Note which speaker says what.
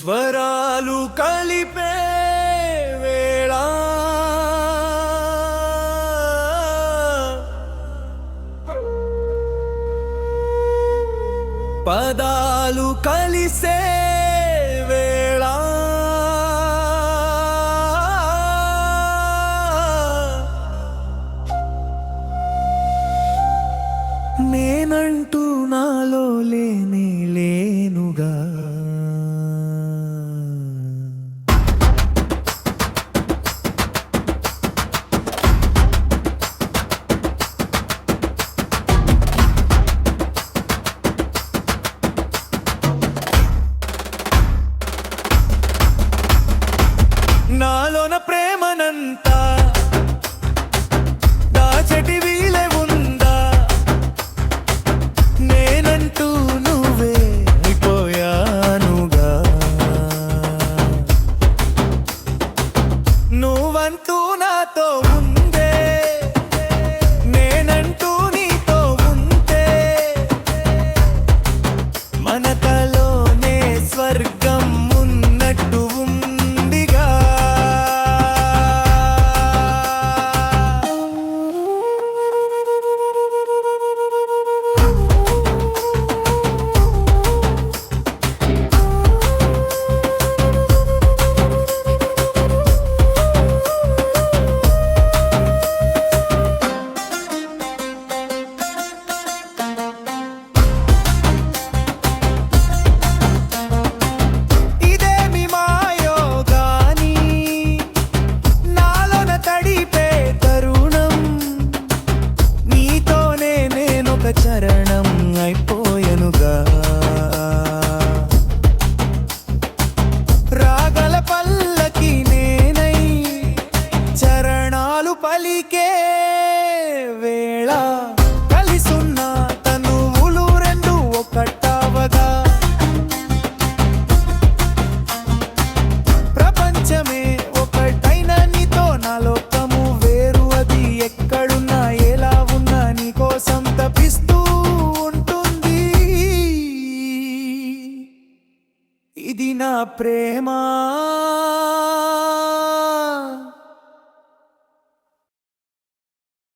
Speaker 1: స్వరాలు కలిపే వేళ. పదాలు కలిసే వేళ. నేనంటూ నాలో లేనే లేను. నాలోన ప్రేమనంతా. దాచటి వీలే ఉందా? నేనంటూ నువ్వే పోయానుగా. నువ్వంటూ ఇది నా ప్రేమా.